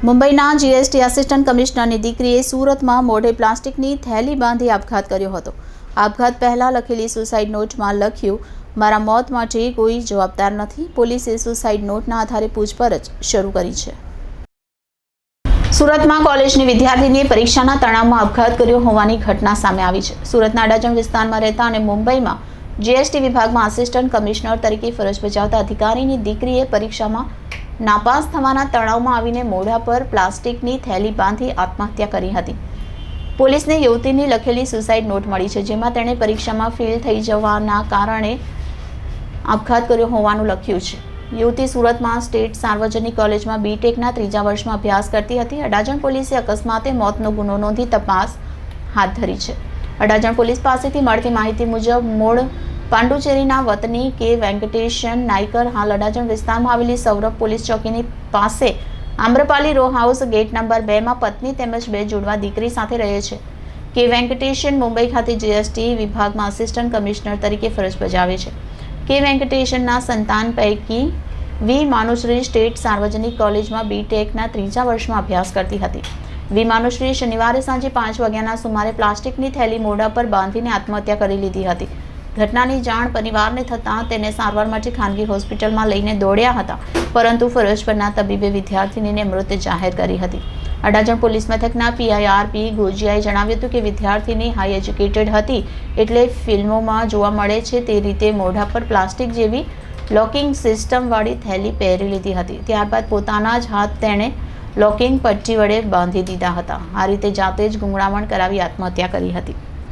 મુંબઈના GST assistant કમિશનરની દીકરીએ સુરતમાં મોઢે પ્લાસ્ટિકની થેલી બાંધી આપઘાત કર્યો હતો. આપઘાત પહેલાં લખેલી સુસાઇડ નોટમાં લખ્યું, મારા મોત માટે કોઈ જવાબદાર નથી. પોલીસે સુસાઇડ નોટના આધારે પૂછપરછ શરૂ કરી છે. સુરતમાં કોલેજની વિદ્યાર્થીનીએ પરીક્ષાના તણાવમાં આપઘાત કર્યો હોવાની ઘટના સામે આવી છે. સુરતના અડાજણ વિસ્તારમાં રહેતા અને મુંબઈમાં જીએસટી વિભાગમાં આસિસ્ટન્ટ કમિશનર તરીકે ફરજ બજાવતા અધિકારીની દીકરીએ પરીક્ષામાં નાપાસ થવાના તણાવમાં આવીને મોઢા પર પ્લાસ્ટિકની થેલી બાંધી આત્મહત્યા કરી હતી. પોલીસને યુવતીની લખેલી સુસાઇડ નોટ મળી છે, જેમાં તેણે પરીક્ષામાં ફેલ થઈ જવાના કારણે આપઘાત કર્યો હોવાનું લખ્યું છે. યુવતી સુરતમાં સ્ટેટ સાર્વજનિક કોલેજમાં બીટેકના ત્રીજા વર્ષમાં અભ્યાસ કરતી હતી. અડાજણ પોલીસે અકસ્માતે મોતનો ગુનો નોંધી તપાસ હાથ ધરી છે. અડાજણ પોલીસ પાસેથી મળતી માહિતી મુજબ, મૂળ પાંડુચેરીના વતની કે વેંકટેશન નાયકર હાલ અડાજણ વિસ્તારમાં આવેલી સૌરભ પોલીસ ચોકીની પાસે Amrapali row house gate number બેમાં પત્ની તેમજ બે જોડવા દીકરી સાથે રહે છે. કે વેંકટેશન મુંબઈ ખાતે જીએસટી વિભાગમાં આસિસ્ટન્ટ કમિશનર તરીકે ફરજ બજાવે છે. કે વેંકટેશનના સંતાન પૈકી વી માનુશ્રી સ્ટેટ સાર્વજનિક કોલેજમાં બીટેકના ત્રીજા વર્ષમાં અભ્યાસ કરતી હતી. વી માનુશ્રીએ શનિવારે સાંજે પાંચ વાગ્યાના સુમારે પ્લાસ્ટિકની થેલી મોઢા પર બાંધીને આત્મહત્યા કરી લીધી હતી. ઘટનાની જાણ પરિવારને થતાં તેને સારવાર માટે ખાનગી હોસ્પિટલમાં લઈને દોડ્યા હતા. પરંતુ ફરજ પરના તબીબે વિદ્યાર્થીનીને મૃત જાહેર કરી હતી. અડાજણ પોલીસ મથકના પીઆઈઆરપી ગોજિયાએ જણાવ્યું હતું કે વિદ્યાર્થીની હાઈ એજ્યુકેટેડ હતી એટલે ફિલ્મોમાં જોવા મળે છે તે રીતે મોઢા પર પ્લાસ્ટિક જેવી લોકિંગ સિસ્ટમવાળી થેલી પહેરી લીધી હતી. ત્યારબાદ પોતાના જ હાથ તેણે લોકિંગ પટ્ટી વડે બાંધી દીધા હતા. આ રીતે જાતે જ ગુંગળામણ કરાવી આત્મહત્યા કરી હતી.